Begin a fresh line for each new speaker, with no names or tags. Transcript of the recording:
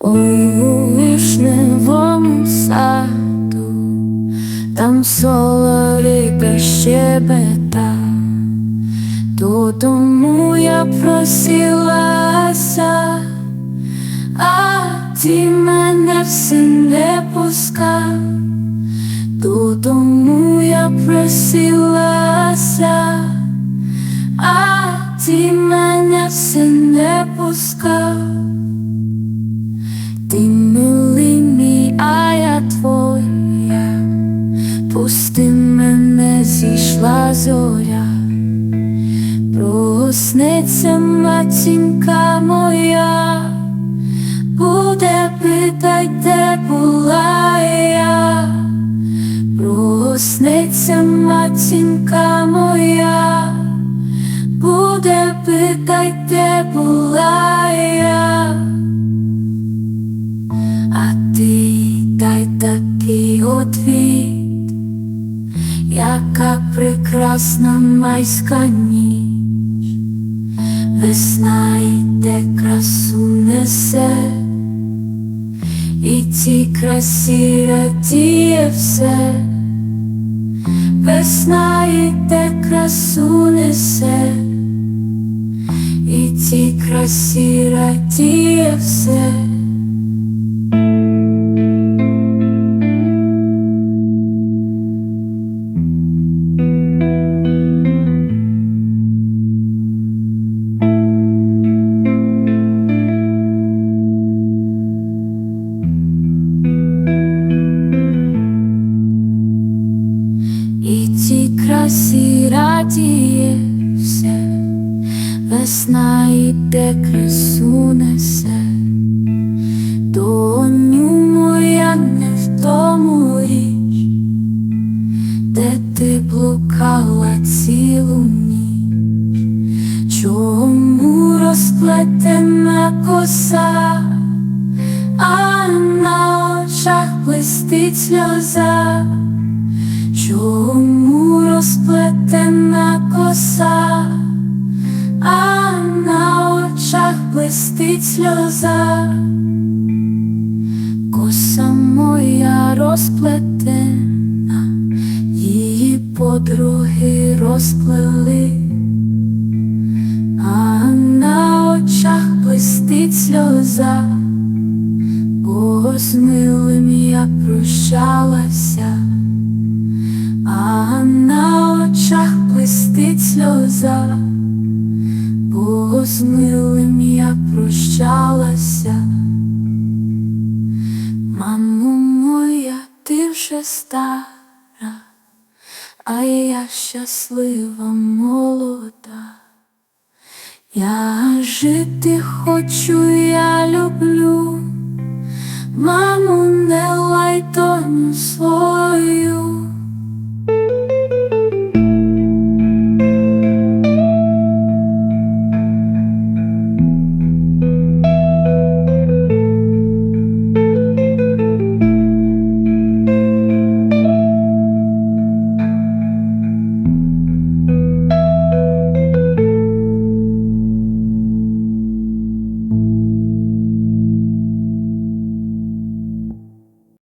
у вишневому саду, там соловейка щебета, додому я просилася, а ти мене все не пускав, додому я просилася, а ти мене все не пускав. Пусти мене, зійшла зоря, проснеться матінка моя, буде питать, де була я, проснеться матінка моя, буде питать, де була я. А ти дай такий отвіт, яка прекрасна майська ніч, весна йде красу несе, і цій красі радіє все, весна йде красу несе, і цій красі радіє все. Красі радіє все, весна йде красу несе, доню моя не в тому річ, де ти блукала цілу ніч, чому розплетена коса, а на очах блистить сльоза. Чому сльоза, коса моя розплетена, її подруги розплели, а на очах блистить сльоза, бо з милим я прощалася. А на очах блистить сльоза, бо з милим я прощалася. Стара, а я щаслива молода. Я жити хочу, я люблю, маму не лай доню свою.